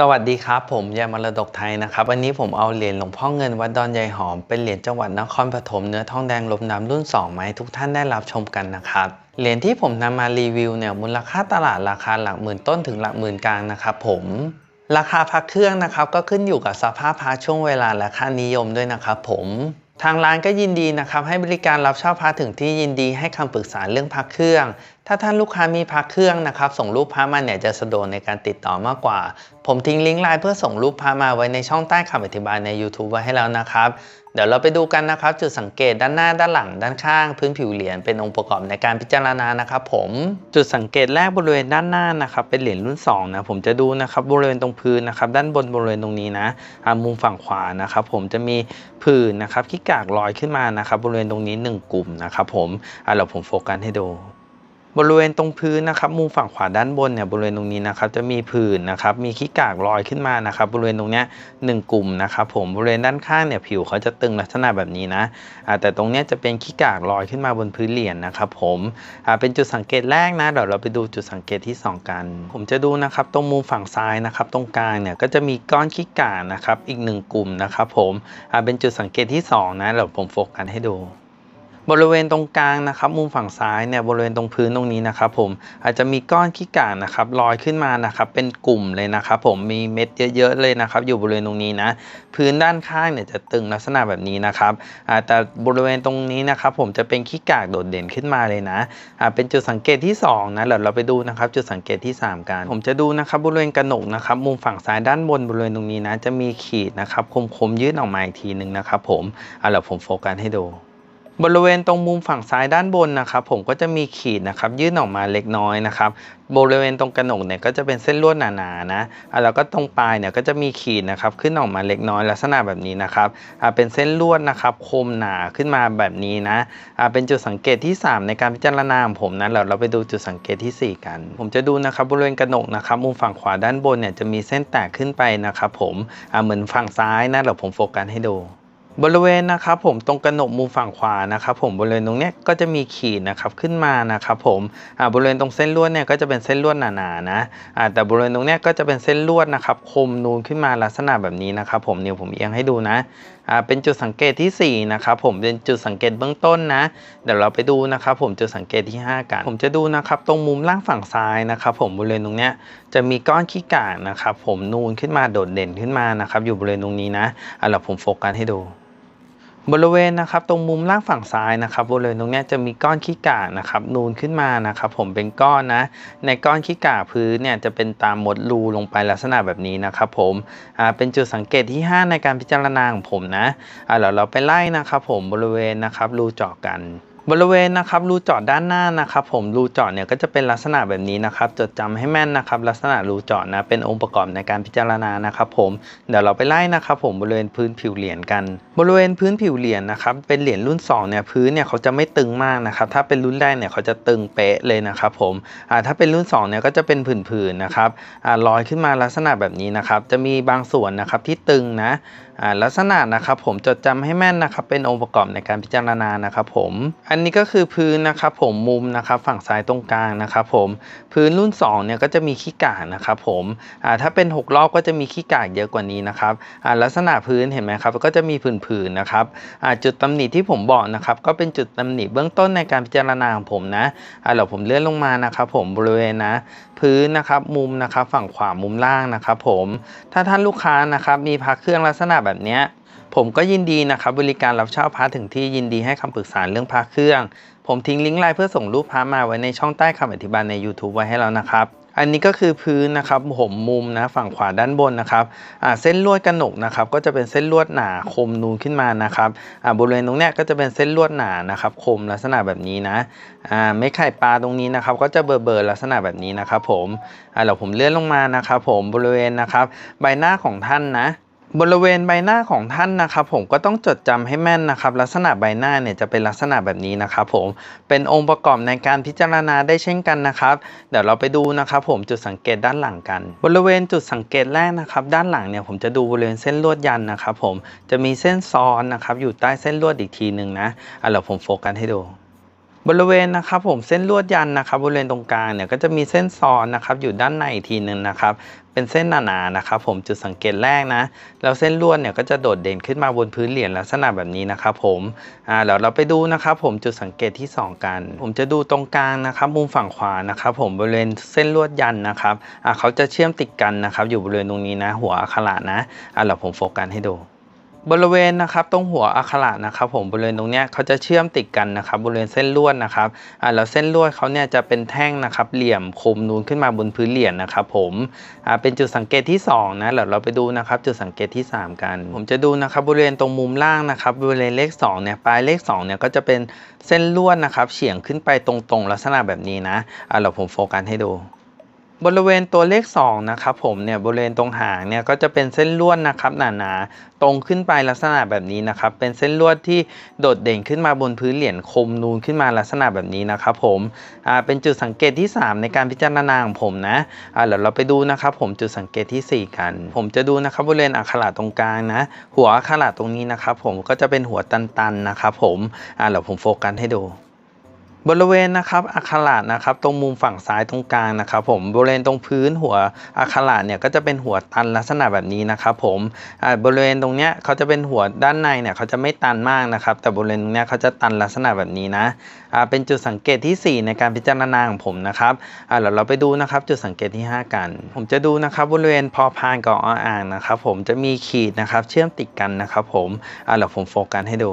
สวัสดีครับ ผมยามรดกไทยนะครับ วันนี้ผมเอาเหรียญหลวงพ่อเงินวัดดอนยายหอม เป็นเหรียญจังหวัดนครปฐมเนื้อทองแดงลมน้ำรุ่น2มาให้ทุกท่านได้รับชมกันนะครับเหรียญที่ผมนำมารีวิวเนี่ยมูลค่าตลาดราคาหลักหมื่นต้นถึงหลักหมื่นกลางนะครับผมราคาพักเครื่องนะครับก็ขึ้นอยู่กับสภาพพระช่วงเวลาและค่านิยมด้วยนะครับผม ทางร้านก็ยินดีนะครับให้บริการรับเช่าพระถึงที่ยินดีให้คำปรึกษาเรื่องพักเครื่อง ถ้าท่านลูกค้ามีพักเครื่องนะครับ ส่งรูปพระมาเนี่ยจะสะดวกในการติดต่อมากกว่า ผมทิ้งลิงก์ไลน์เพื่อส่งรูปพระมาไว้ในช่องใต้คำอธิบายใน YouTube ไว้ให้แล้วนะครับ เดี๋ยวเราไปดูกันนะครับ จุดสังเกตด้านหน้าด้านหลังด้านข้างพื้นผิวเหรียญเป็นองค์ประกอบในการพิจารณานะครับผมจุดสังเกตแรกบริเวณด้านหน้านะครับเป็นเหรียญรุ่น2นะผมจะดูนะครับบริเวณตรงพื้นนะครับด้านบนบริเวณตรงนี้นะมุมฝั่งขวานะครับผมจะมีผื่นนะครับขี้กากลอยขึ้นมานะครับบริเวณตรงนี้ 1 กลุ่มนะครับผมอ่าเราผมโฟกัสให้ดู บริเวณตรงพื้นนะครับมุมฝั่งขวาด้านบนเนี่ยบริเวณตรงนี้นะครับจะมีผื่นนะครับมีขี้กากลอยขึ้นมานะครับบริเวณตรงเนี้ยหนึ่งกลุ่มนะครับผมบริเวณด้านข้างเนี่ยผิวเขาจะตึงลักษณะแบบนี้นะแต่ตรงเนี้ยจะเป็นขี้กากลอยขึ้นมาบนพื้นเหรียญนะครับผมเป็นจุดสังเกตแรกนะเดี๋ยวเราไปดูจุดสังเกตที่สองกัน ผมจะดูนะครับตรงมุมฝั่งซ้ายนะครับตรงกลางเนี่ยก็จะมีก้อนขี้กากนะครับอีกหนึ่งกลุ่มนะครับผมเป็นจุดสังเกตที่สองนะเดี๋ยวผมโฟกัสให้ดู บริเวณตรงกลางนะครับมุมฝั่งซ้ายเนี่ยบริเวณตรงพื้นตรงนี้นะครับผมอาจจะมีก้อนขี้กากนะครับลอยขึ้นมานะครับเป็นกลุ่มเลยนะครับผมมีเม็ดเยอะๆเลยนะครับอยู่บริเวณตรงนี้นะพื้นด้านข้างเนี่ยจะตึงลักษณะแบบนี้นะครับแต่บริเวณตรงนี้นะครับผมจะเป็นขี้กากโดดเด่นขึ้นมาเลยนะเป็นจุดสังเกตที่สองนะเดี๋ยวเราไปดูนะครับจุดสังเกตที่สามกัน ผมจะดูนะครับบริเวณกระหนกนะครับมุมฝั่งซ้ายด้านบนบริเวณตรงนี้นะจะมีขีดนะครับคมๆยื่นออกมาอีกทีหนึ่งนะครับผมอ่าเดี๋ยวผมโฟกัสให้ดู บริเวณตรงมุมฝั่งซ้ายด้านบนนะครับ ผมก็จะมีขีดนะครับยื่นออกมาเล็กน้อยนะครับ บริเวณตรงกระหนกเนี่ยก็จะเป็นเส้นลวดหนาๆนะอะแล้วก็ตรงปลายเนี่ยก็จะมีขีดนะครับขึ้นออกมาเล็กน้อยลักษณะแบบนี้นะครับอะเป็นเส้นลวดนะครับคมหนาขึ้นมาแบบนี้นะอะเป็นจุดสังเกตที่ 3 ในการพิจารณาของผมนะเราเราไปดูจุดสังเกตทีสี่ 4 กัน ผมจะดูนะครับบริเวณกระหนกนะครับมุมฝั่งขวาด้านบนเนี่ยจะมีเส้นแตกขึ้นไปนะครับผมอะเหมือนฝั่งซ้ายนะเดี๋ยวผมโฟกัสให้ดู บริเวณนะครับผมตรงกระหนกมุมฝั่งขวานะครับผมบริเวณตรงเนี้ยก็จะมีขีดนะครับขึ้นมานะครับผมอ่าบริเวณตรงเส้นลวดเนี่ยก็จะเป็นเส้นลวดหนาๆนะอ่าแต่บริเวณตรงเนี้ยก็จะเป็นเส้นลวดนะครับคมนูนขึ้นมาลักษณะแบบนี้นะครับผมเนี่ยผมเอียงให้ดูนะอ่าเป็นจุดสังเกตที่สี่นะครับผมเป็นจุดสังเกตเบื้องต้นนะ เดี๋ยวเราไปดูนะครับผมจุดสังเกตที่ห้ากัน ผมจะดูนะครับตรงมุมล่างฝั่งซ้ายนะครับผมบริเวณตรงเนี้ยจะมีก้อนขี้กากนะครับผมนูนขึ้นมาโดดเด่นขึ้นมานะครับอยู่บริเวณตรงนี้นะอ่าเราผมโฟกัสให้ดู บริเวณนะครับตรงมุมล่างฝั่งซ้ายนะครับบริเวณตรงนี้จะมีก้อนขี้กากนะครับนูนขึ้นมานะครับผมเป็นก้อนนะ ในก้อนขี้กากพื้นเนี่ยจะเป็นตามมดรูลงไปลักษณะแบบนี้นะครับผมอ่าเป็นจุดสังเกตที่ 5 ในการพิจารณาของผมนะอ่าเดี๋ยวเราไปไล่นะครับผมบริเวณนะครับรูเจาะกัน บริเวณนะครับรูเจาะด้านหน้านะครับ ผมรูเจาะเนี่ยก็จะเป็นลักษณะแบบนี้นะครับ จดจำให้แม่นนะครับ ลักษณะรูเจาะนะเป็นองค์ประกอบในการพิจารณานะครับผมเดี๋ยวเราไปไล่นะครับผมบริเวณพื้นผิวเหรียญกัน บริเวณพื้นผิวเหรียญนะครับเป็นเหรียญรุ่น2เนี่ยพื้นเนี่ยเขาจะไม่ตึงมากนะครับถ้าเป็นรุ่นแรกเนี่ยเขาจะตึงเป๊ะเลยนะครับผมอ่าถ้าเป็นรุ่น2เนี่ยก็จะเป็นผื่นๆนะครับอ่าลอยขึ้นมาลักษณะแบบนี้นะครับจะมีบางส่วนนะครับที่ตึงนะ ลักษณะนะครับผมจดจำให้แม่นนะครับเป็นองค์ประกอบในการพิจารณานะครับผมอันนี้ก็คือพื้นนะครับผมมุมนะครับฝั่งซ้ายตรงกลางนะครับผมพื้นรุ่น2เนี่ยก็จะมีขี้กากนะครับผมถ้าเป็น 6 รอบก็จะมีขี้กากเยอะกว่านี้นะครับลักษณะพื้นเห็นไหมครับก็จะมีผื่นๆนะครับจุดตำหนิที่ผมบอกนะครับก็เป็นจุดตำหนิเบื้องต้นในการพิจารณาของผมนะอ่าเดี๋ยวผมเลื่อนลงมานะครับผมบริเวณนะ พื้นนะครับมุมนะครับฝั่งขวามุมล่างนะครับผมถ้าท่านลูกค้านะครับมีพักเครื่องลักษณะแบบนี้ผมก็ยินดีนะครับบริการรับเช่าพระถึงที่ยินดีให้คำปรึกษาเรื่องพระเครื่อง ผมทิ้งลิงก์ไลน์เพื่อส่งรูปพระมาไว้ในช่องใต้คำอธิบายใน YouTube ไว้ให้แล้วนะครับอันนี้ก็คือพื้นนะครับผมมุมนะฝั่งขวาด้านบนนะครับเส้นลวดกระหนกนะครับก็จะเป็นเส้นลวดหนาคมนูนขึ้นมานะครับบริเวณตรงเนี้ยก็จะเป็นเส้นลวดหนานะครับคมลักษณะแบบนี้นะไม่ไข่ปลาตรงนี้นะครับก็จะเบอร์เบอร์ลักษณะแบบนี้นะครับผมอ่าเดี๋ยวผมเลื่อนลงมานะครับผมบริเวณนะครับใบหน้าของท่านนะ บริเวณใบหน้าของท่านนะครับผมก็ต้องจดจำให้แม่นนะครับ ลักษณะใบหน้าเนี่ยจะเป็นลักษณะแบบนี้นะครับผมเป็นองค์ประกอบในการพิจารณาได้เช่นกันนะครับ เดี๋ยวเราไปดูนะครับผมจุดสังเกตด้านหลังกัน บริเวณจุดสังเกตแรกนะครับ ด้านหลังเนี่ยผมจะดูบริเวณเส้นลวดยันนะครับผมจะมีเส้นซ้อนนะครับอยู่ใต้เส้นลวดอีกทีหนึ่งนะอะเดี๋ยวผมโฟกัสให้ดูบริเวณนะครับผมเส้นลวดยันนะครับบริเวณตรงกลางเนี่ยก็จะมีเส้นซ้อนนะครับอยู่ด้านในอีกทีหนึ่งนะครับ เป็นเส้นหนาๆนะครับผมจุดสังเกตแรกนะ แล้วเส้นลวดเนี่ยก็จะโดดเด่นขึ้นมาบนพื้นเหรียญลักษณะแบบนี้นะครับผมอ่าเดี๋ยวเราไปดูนะครับผมจุดสังเกตที่ 2 กัน ผมจะดูตรงกลางนะครับมุมฝั่งขวานะครับผมบริเวณเส้นลวดยันนะครับอ่าเขาจะเชื่อมติดกันนะครับอยู่บริเวณตรงนี้นะ หัวอักขระนะอ่าเดี๋ยวผมโฟกัสให้ดู บริเวณนะครับตรงหัวอักขระนะครับผมบริเวณตรงเนี้ยเขาจะเชื่อมติดกันนะครับบริเวณเส้นลวดนะครับอ่าแล้วเส้นลวดเขาเนี่ยจะเป็นแท่งนะครับเหลี่ยมคมนูนขึ้นมาบนพื้นเหรียญนะครับผมอ่าเป็นจุดสังเกตที่2นะเดี๋ยวเราไปดูนะครับจุดสังเกตที่ 3 กัน ผมจะดูนะครับบริเวณตรงมุมล่างนะครับบริเวณเลข2เนี่ยปลายเลข2เนี่ยก็จะเป็นเส้นลวดนะครับเฉียงขึ้นไปตรงๆ ลักษณะแบบนี้นะอ่าเราผมโฟกัสให้ดู บริเวณตัวเลข2นะครับผมเนี่ยบริเวณตรงหางเนี่ยก็จะเป็นเส้นลวดนะครับหนาๆตรงขึ้นไปลักษณะแบบนี้นะครับเป็นเส้นลวดที่โดดเด่นขึ้นมาบนพื้นเหรียญคมนูนขึ้นมาลักษณะแบบนี้นะครับผมอ่าเป็นจุดสังเกตที่ 3 ในการพิจารณาของผมนะอ่าเดี๋ยวเราไปดูนะครับผมจุดสังเกตที่ 4 กัน ผมจะดูนะครับบริเวณอักขระตรงกลางนะหัวอักขระตรงนี้นะครับผมก็จะเป็นหัวตันๆนะครับผมอ่าเดี๋ยวผมโฟกัสให้ดู บริเวณนะครับอักขระนะครับ ตรงมุมฝั่งซ้ายตรงกลางนะครับ ผมบริเวณตรงพื้นหัวอักขระเนี่ยก็จะเป็นหัวตันลักษณะแบบนี้นะครับ ผมบริเวณตรงเนี้ยเขาจะเป็นหัวด้านในเนี่ยเขาจะไม่ตันมากนะครับ แต่บริเวณตรงเนี้ยเขาจะตันลักษณะแบบนี้นะเป็นจุดสังเกตที่ 4 ในการพิจารณาของผมนะครับเดี๋ยวเราไปดูนะครับจุดสังเกตที่ 5 กัน ผมจะดูนะครับบริเวณพอพานกับออ่างนะครับ ผมจะมีขีดนะครับเชื่อมติดกันนะครับ ผมเดี๋ยวผมโฟกัสให้ดู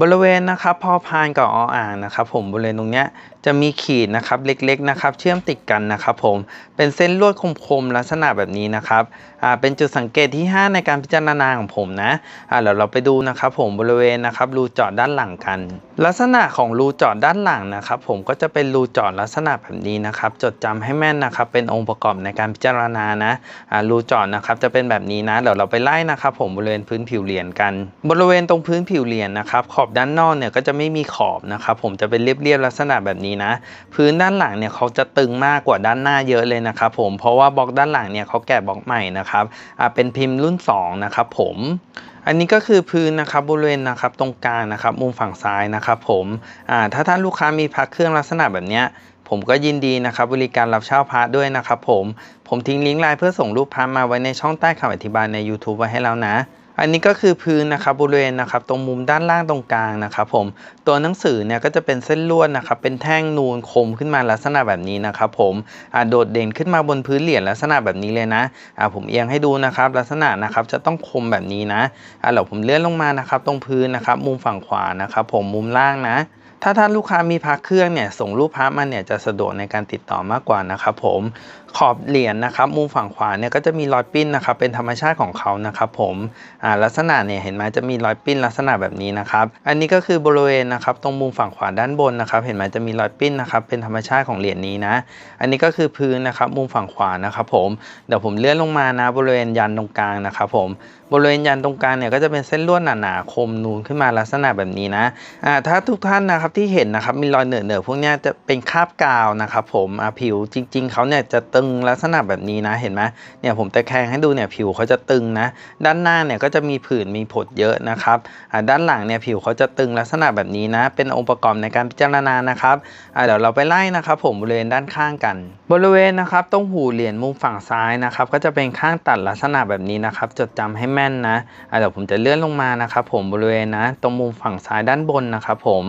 บริเวณนะครับพอพานกับออ่างนะครับผมบริเวณตรงเนี้ย จะมีขีดนะครับเล็กๆนะครับเชื่อมติดกันนะครับผมเป็นเส้นลวดคมๆลักษณะแบบนี้นะครับอ่าเป็นจุดสังเกตที่ 5 ในการพิจารณาของผมนะอ่าเดี๋ยวเราไปดูนะครับผมบริเวณนะครับรูเจาะด้านหลังกัน ลักษณะของรูเจาะด้านหลังนะครับผมก็จะเป็นรูเจาะลักษณะแบบนี้นะครับจดจำให้แม่นนะครับเป็นองค์ประกอบในการพิจารณานะอ่ารูเจาะนะครับจะเป็นแบบนี้นะเดี๋ยวเราไปไล่นะครับผมบริเวณพื้นผิวเหรียญกัน บริเวณตรงพื้นผิวเหรียญนะครับขอบด้านนอกเนี่ยก็จะไม่มีขอบนะครับผมจะเป็นเรียบๆลักษณะแบบนี้นะ พื้นด้านหลังเนี่ยเขาจะตึงมากกว่าด้านหน้าเยอะเลยนะครับผมเพราะว่าบล็อกด้านหลังเนี่ยเขาแกะบล็อกใหม่นะครับอ่าเป็นพิมพ์รุ่น 2 นะครับผมอันนี้ก็คือพื้นนะครับบริเวณนะครับตรงกลางนะครับมุมฝั่งซ้ายนะครับผมอ่าถ้าท่านลูกค้ามีพักเครื่องลักษณะแบบเนี้ยผมก็ยินดีนะครับบริการรับเช่าพระด้วยนะครับผมผมทิ้งลิงก์ไลน์เพื่อส่งรูปพระมาไว้ในช่องใต้คำอธิบายใน YouTube ไว้ให้แล้วนะ อันนี้ก็คือพื้นนะครับบริเวณนะครับตรงมุมด้านล่างตรงกลางนะครับผมตัวหนังสือเนี่ยก็จะเป็นเส้นลวดนะครับเป็นแท่งนูนคมขึ้นมาลักษณะแบบนี้นะครับผมอ่าโดดเด่นขึ้นมาบนพื้นเหรียญลักษณะแบบนี้เลยนะอ่าผมเอียงให้ดูนะครับลักษณะนะครับจะต้องคมแบบนี้นะอ่าเดี๋ยวผมเลื่อนลงมานะครับตรงพื้นนะครับมุมฝั่งขวานะครับผมมุมล่างนะถ้าท่านลูกค้ามีพระเครื่องเนี่ยส่งรูปพระมาเนี่ยจะสะดวกในการติดต่อมากกว่านะครับผม ขอบเหรียญนะครับมุมฝั่งขวาเนี่ยก็จะมีรอยปิ้นนะครับเป็นธรรมชาติของเขานะครับผมอ่าลักษณะเนี่ยเห็นไหมจะมีรอยปิ้นลักษณะแบบนี้นะครับอันนี้ก็คือบริเวณนะครับตรงมุมฝั่งขวาด้านบนนะครับเห็นไหมจะมีรอยปิ้นนะครับเป็นธรรมชาติของเหรียญนี้นะ อันนี้ก็คือพื้นนะครับมุมฝั่งขวานะครับผมเดี๋ยวผมเลื่อนลงมานะบริเวณยันตรงกลางนะครับผมบริเวณยันตรงกลางเนี่ยก็จะเป็นเส้นลวดหนาๆคมนูนขึ้นมาลักษณะแบบนี้นะอ่าถ้าทุกท่านนะครับที่เห็นนะครับมีรอยเหนอะๆพวกนี้จะเป็นคราบกาวนะครับผมอ่าผิวจริง ๆเขาเนี่ยจะตึงลักษณะแบบนี้นะเห็นไหมเนี่ยผมตะแคงให้ดูเนี่ยผิวเขาจะตึงนะ ด้านหน้าเนี่ยก็จะมีผื่นมีผดเยอะนะครับด้านหลังเนี่ยผิวเขาจะตึงลักษณะแบบนี้นะ เป็นองค์ประกอบในการพิจารณานะครับเดี๋ยวเราไปไล่นะครับ ผมบริเวณด้านข้างกัน บริเวณนะครับตรงหูเหรียญมุมฝั่งซ้ายนะครับ ก็จะเป็นข้างตัดลักษณะแบบนี้นะครับ จดจำให้แม่นนะเดี๋ยวผมจะเลื่อนลงมานะครับผมบริเวณนะ ตรงมุมฝั่งซ้ายด้านบนนะครับผม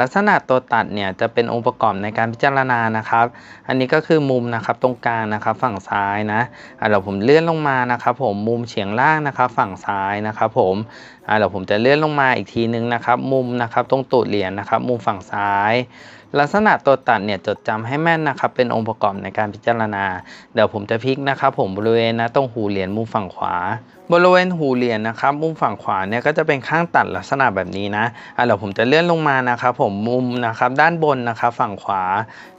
ลักษณะตัวตัดเนี่ยจะเป็นองค์ประกอบในการพิจารณานะครับ อันนี้ก็คือมุมนะครับตรงกลางนะครับ ฝั่งซ้ายนะอ่าเดี๋ยวผมเลื่อนลงมานะครับ ผมมุมเฉียงล่างนะครับ ฝั่งซ้ายนะครับ ผม อ่าเดี๋ยวผมจะเลื่อนลงมาอีกทีนึงนะครับ มุมนะครับ ตรงตูดเหรียญนะครับ มุมฝั่งซ้าย ลักษณะตัวตัดเนี่ยจดจำให้แม่นนะครับ เป็นองค์ประกอบในการพิจารณา เดี๋ยวผมจะพลิกนะครับ ผมบริเวณนะตรงหูเหรียญมุมฝั่งขวา บริเวณหูเหรียญนะครับ มุมฝั่งขวาเนี่ยก็จะเป็นข้างตัดลักษณะแบบนี้นะอะเดี๋ยวผมจะเลื่อนลงมานะครับ ผมมุมนะครับ ด้านบนนะครับ ฝั่งขวา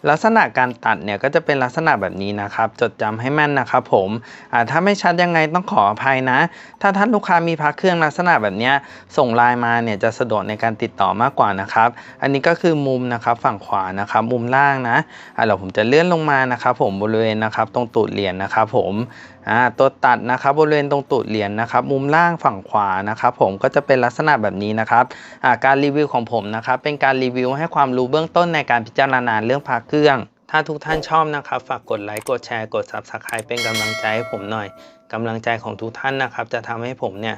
ลักษณะการตัดเนี่ยก็จะเป็นลักษณะแบบนี้นะครับ จดจำให้แม่นนะครับ ผมอ่าถ้าไม่ชัดยังไงต้องขออภัยนะ ถ้าท่านลูกค้ามีพักเครื่องลักษณะแบบเนี้ยส่งไลน์มาเนี่ยจะสะดวกในการติดต่อมากกว่านะครับ อันนี้ก็คือมุมนะครับฝั่งขวานะครับ มุมล่างนะอ่าเดี๋ยวผมจะเลื่อนลงมานะครับ ผมบริเวณนะครับ ตรงตูดเหรียญนะครับ ผมอ่าตัวตัดนะครับบริเวณตรงตูดเหรียญนะครับ มุมล่างฝั่งขวานะครับ ผมก็จะเป็นลักษณะแบบนี้นะครับอ่าการรีวิวของผมนะครับ เป็นการรีวิวให้ความรู้เบื้องต้นในการพิจารณาเรื่องพระเครื่องถ้าทุกท่านชอบนะครับ ฝากกดไลค์ กดแชร์ กด Subscribe เป็นกำลังใจให้ผมหน่อย กำลังใจของทุกท่านนะครับ จะทำให้ผมเนี่ย